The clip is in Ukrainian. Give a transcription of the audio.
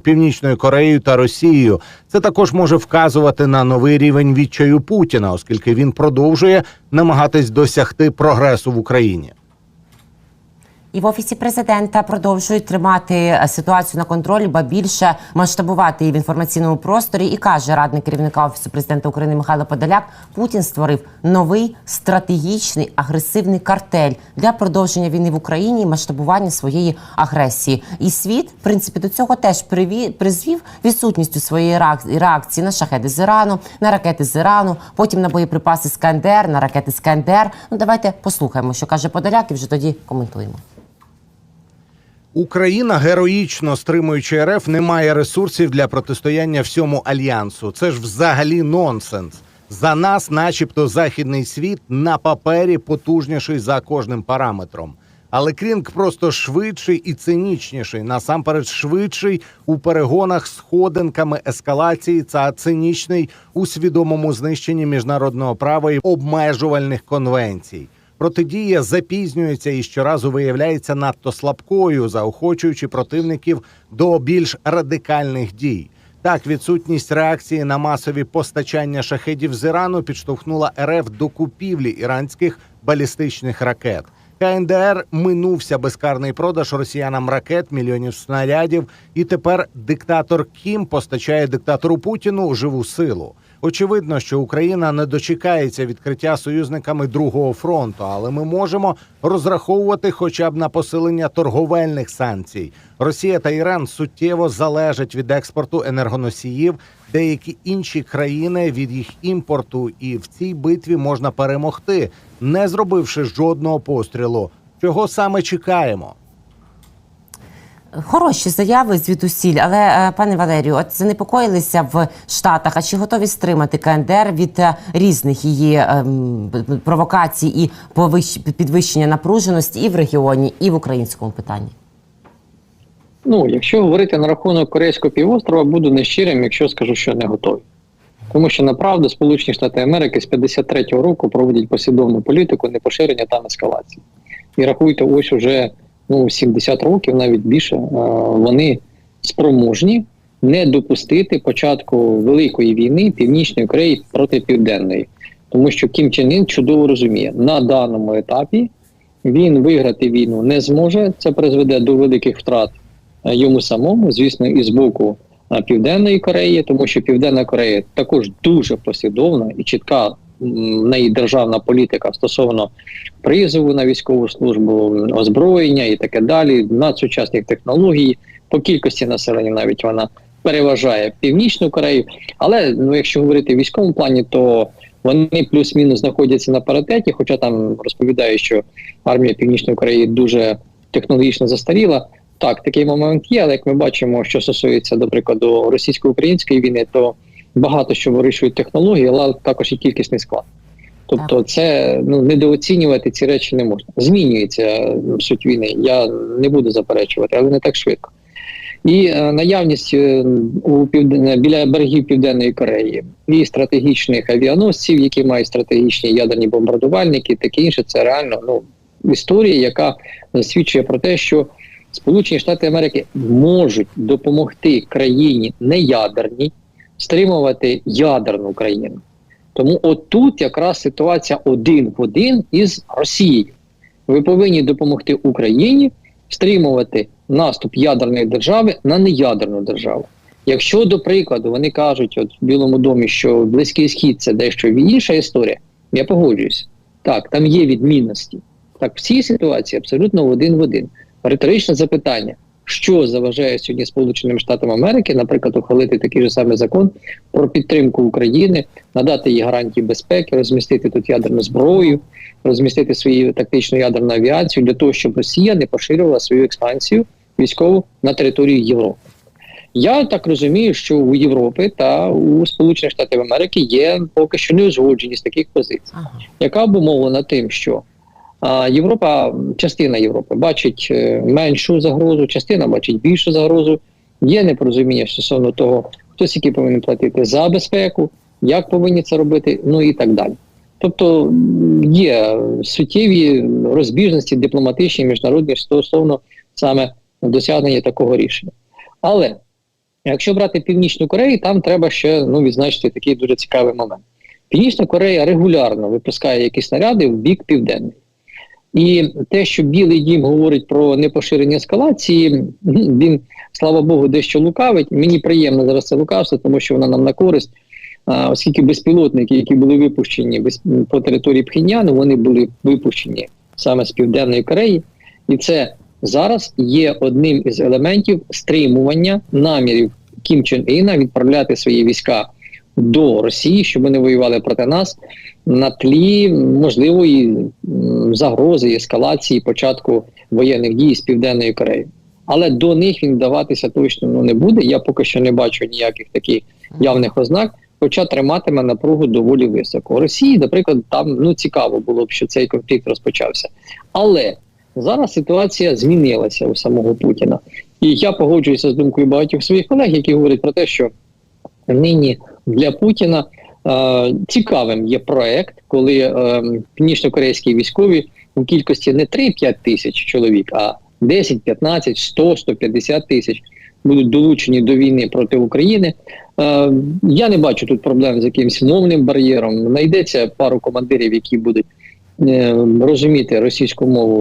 Північною Кореєю та Росією. Це також може вказувати на новий рівень відчаю Путіна, оскільки він продовжує намагатись досягти прогресу в Україні. І в офісі президента продовжують тримати е, ситуацію на контролі, ба більше масштабувати її в інформаційному просторі. І каже радник керівника офісу президента України Михайло Подоляк: Путін створив новий стратегічний агресивний картель для продовження війни в Україні і масштабування своєї агресії. І світ, в принципі, до цього теж приві- призвів відсутністю своєї реакції на шахеди з Ірану, на ракети з Ірану, потім на боєприпаси з КНДР, на ракети з КНДР. Ну давайте послухаємо, що каже Подоляк, і вже тоді коментуємо. Україна героїчно стримуючи РФ, не має ресурсів для протистояння всьому альянсу. Це ж взагалі нонсенс. За нас, начебто, західний світ на папері потужніший за кожним параметром. Але Крінг просто швидший і цинічніший. Насамперед, швидший у перегонах сходинками ескалації та цинічний у свідомому знищенні міжнародного права і обмежувальних конвенцій. Протидія запізнюється і щоразу виявляється надто слабкою, заохочуючи противників до більш радикальних дій. Так, відсутність реакції на масові постачання шахедів з Ірану підштовхнула РФ до купівлі іранських балістичних ракет. КНДР минувся безкарний продаж росіянам ракет, мільйонів снарядів, і тепер диктатор Кім постачає диктатору Путіну живу силу. Очевидно, що Україна не дочекається відкриття союзниками другого фронту, але ми можемо розраховувати хоча б на посилення торговельних санкцій. Росія та Іран суттєво залежать від експорту енергоносіїв, деякі інші країни від їх імпорту, і в цій битві можна перемогти, не зробивши жодного пострілу. Чого саме чекаємо? Хороші заяви звідусіль, але е, пане Валерію, от занепокоїлися в Штатах. А чи готові стримати КНДР від е, різних її ем, провокацій і підвищення напруженості і в регіоні, і в українському питанні? Ну, якщо говорити на рахунок Корейського півострова, буду нещирим, якщо скажу, що не готові. Тому що направду Сполучені Штати Америки з 53-го року проводять послідовну політику непоширення та ескалації. І рахуйте, ось уже ну, 70 років, навіть більше, е, вони спроможні не допустити початку великої війни Північної Кореї проти Південної. Тому що Кім Чен Ін чудово розуміє, на даному етапі він виграти війну не зможе. Це призведе до великих втрат йому самому, звісно, і з боку е, Південної Кореї, тому що Південна Корея також дуже послідовна і чітка в неї державна політика стосовно призову на військову службу, озброєння і таке далі, надсучасних технологій. По кількості населення навіть вона переважає Північну Корею. Але ну, якщо говорити в військовому плані, то вони плюс-мінус знаходяться на паритеті, хоча там розповідають, що армія Північної Кореї дуже технологічно застаріла. Так, такий момент є, але як ми бачимо, що стосується, до прикладу, російсько-української війни, то багато що вирішують технології, але також і кількісний склад. Тобто, Так. це ну недооцінювати ці речі не можна. Змінюється суть війни. Я не буду заперечувати, але не так швидко. І е, наявність е, у південне біля берегів Південної Кореї і стратегічних авіаносців, які мають стратегічні ядерні бомбардувальники, таке інше, це реально ну історія, яка свідчує про те, що Сполучені Штати Америки можуть допомогти країні неядерній стримувати ядерну країну. Тому отут якраз ситуація один в один із Росією. Ви повинні допомогти Україні стримувати наступ ядерної держави на неядерну державу. Якщо, до прикладу, вони кажуть от в Білому домі, що Близький Схід це дещо інша історія, я погоджуюся. Так, там є відмінності. Так, в цій ситуації абсолютно один в один. Риторичне запитання: що заважає сьогодні Сполученим Штатам Америки, наприклад, ухвалити такий же самий закон про підтримку України, надати їй гарантії безпеки, розмістити тут ядерну зброю, розмістити свою тактичну ядерну авіацію для того, щоб Росія не поширювала свою експансію військову на територію Європи. Я так розумію, що у Європи та у Сполучених Штатів Америки є поки що неузгодженість таких позицій яка обумовлена тим, що а, Європа, частина Європи бачить е, меншу загрозу, частина бачить більшу загрозу. Є непорозуміння стосовно того, хто скільки повинен платити за безпеку, як повинні це робити, ну і так далі. Тобто є суттєві розбіжності дипломатичні, міжнародні стосовно саме досягнення такого рішення. Але Якщо брати Північну Корею, там треба ще ну, відзначити такий дуже цікавий момент. Північна Корея регулярно випускає якісь снаряди в бік південний. І те, що Білий Дім говорить про непоширення ескалації, він, слава Богу, дещо лукавить. Мені приємно зараз це лукавство, тому що вона нам на користь, оскільки безпілотники, які були випущені по території Пхеньяну, вони були випущені саме з Південної Кореї. І це зараз є одним із елементів стримування намірів Кім Чен Іна відправляти свої війська до Росії, щоб вони воювали проти нас на тлі можливої загрози, ескалації початку воєнних дій з Південної Кореї. Але до них він вдаватися точно ну, не буде. Я поки що не бачу ніяких таких явних ознак, хоча триматиме напругу доволі високо. Росії, наприклад, там ну цікаво було б, що цей конфлікт розпочався. Але зараз ситуація змінилася у самого Путіна. І я погоджуюся з думкою багатьох своїх колег, які говорять про те, що нині для Путіна е, цікавим є проект, коли е, північно-корейські військові у кількості не 3-5 тисяч чоловік, а 10, 15, 100, 150 тисяч будуть долучені до війни проти України. Е, я не бачу тут проблем з якимось мовним бар'єром. Знайдеться пару командирів, які будуть е, розуміти російську мову